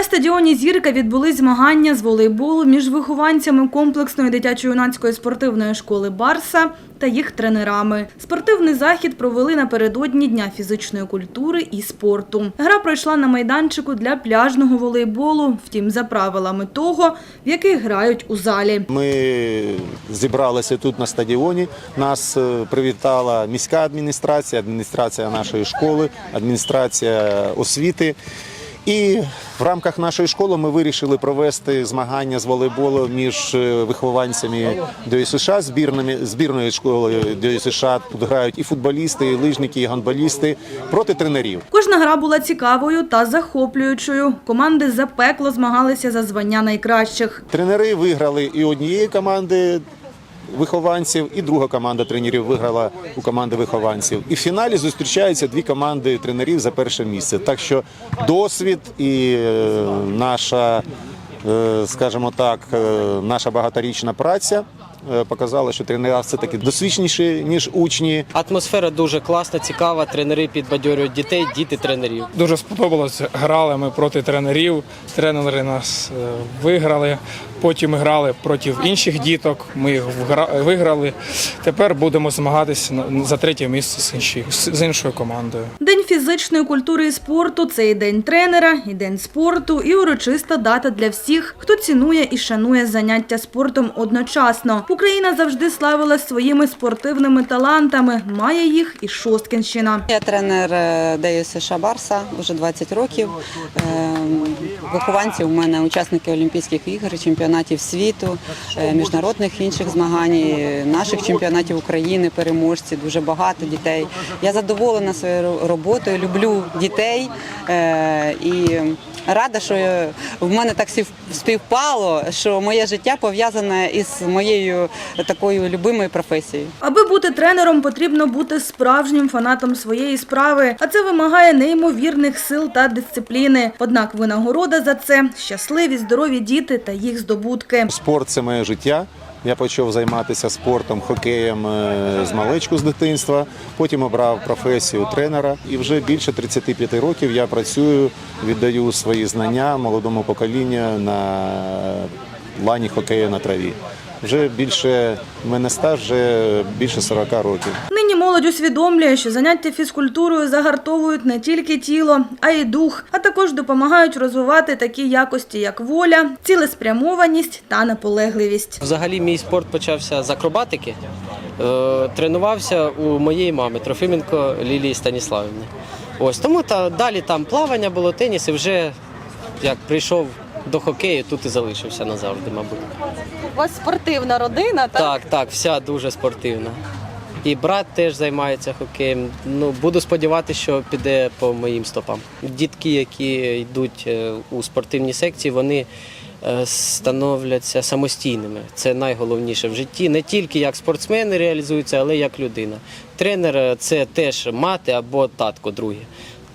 На стадіоні Зірка відбулись змагання з волейболу між вихованцями комплексної дитячо-юнацької спортивної школи Барса та їх тренерами. Спортивний захід провели напередодні Дня фізичної культури і спорту. Гра пройшла на майданчику для пляжного волейболу, втім за правилами того, в яких грають у залі. Ми зібралися тут на стадіоні. Нас е, привітала міська адміністрація, адміністрація нашої школи, адміністрація освіти. І в рамках нашої школи ми вирішили провести змагання з волейболу між е, вихованцями ДЮСШ, збірними збірної школи ДЮСШ. Тут грають і футболісти, і лижники, і гандболісти проти тренерів. Кожна гра була цікавою та захоплюючою. Команди запекло змагалися за звання найкращих. Тренери виграли і однієї команди вихованців, і друга команда тренерів виграла у команди вихованців. І в фіналі зустрічаються дві команди тренерів за перше місце. Так що досвід і е, наша, е, скажімо так, е, наша багаторічна праця е, показала, що тренери все таки досвідченіші ніж учні. Атмосфера дуже класна, цікава. Тренери підбадьорюють дітей, діти тренерів. Дуже сподобалося. Грали ми проти тренерів. Тренери нас е, виграли. Потім грали проти інших діток. Ми їх виграли. Тепер будемо змагатися на- за третє місце з іншою, з іншою командою. День фізичної культури і спорту це і день тренера, і день спорту, і урочиста дата для всіх, хто цінує і шанує заняття спортом одночасно. Україна завжди славилась своїми спортивними талантами. Має їх і Шосткінщина. Я тренер е, ДЮСШ Барса вже 20 років. Е, Вихованці у мене учасники Олімпійських ігор, чемпіонатів світу, е, міжнародних інших змагань, наших чемпіонатів України, переможці, дуже багато дітей. Я задоволена своєю роботою, люблю дітей і рада, що в мене так співпало, що моє життя пов'язане із моєю такою любимою професією. Аби бути тренером, потрібно бути справжнім фанатом своєї справи, а це вимагає неймовірних сил та дисципліни. Однак винагорода за це щасливі, здорові діти та їх здобутки. Спорт це моє життя. Я почав займатися спортом, хокеєм е, з маличку з дитинства. Потім обрав професію тренера. І вже більше 35 років я працюю, віддаю свої знання молодому поколінню на лані хокею на траві. Вже більше в мене стаж вже більше 40 років. Нині молодь усвідомлює, що заняття фізкультурою загартовують не тільки тіло, а й дух, а також допомагають розвивати такі якості, як воля, цілеспрямованість та наполегливість. Взагалі, мій спорт почався з акробатики. Е, тренувався у моєї мами Трофименко Лілії Станіславівни. Ось тому та далі там плавання було, теніс, і вже як прийшов до хокею, тут і залишився назавжди, мабуть. У вас спортивна родина, так? Так, так, вся дуже спортивна. І брат теж займається хокеєм. Ну, буду сподіватися, що піде по моїм стопам. Дітки, які йдуть е, у спортивні секції, вони е, становляться самостійними. Це найголовніше в житті. Не тільки як спортсмени реалізуються, але й як людина. Тренер е, це теж мати або татко друге.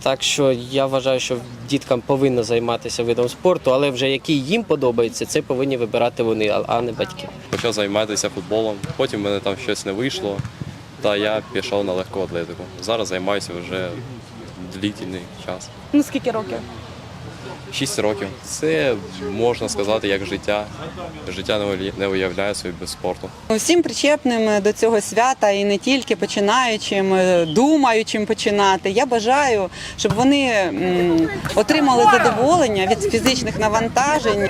Так що я вважаю, що діткам повинно займатися видом спорту, але вже який їм подобається, це повинні вибирати вони, а- не батьки. почав займатися футболом. Потім в мене там щось не вийшло, та я пішов на легку атлетику. Зараз займаюся вже длительний час. Ну скільки років? Шість років. Це можна сказати як життя. Життя не уявля- не уявляє собі без спорту. Всім причепним до цього свята і не тільки починаючим, е, думаючим починати. Я бажаю, щоб вони отримали задоволення від фізичних навантажень.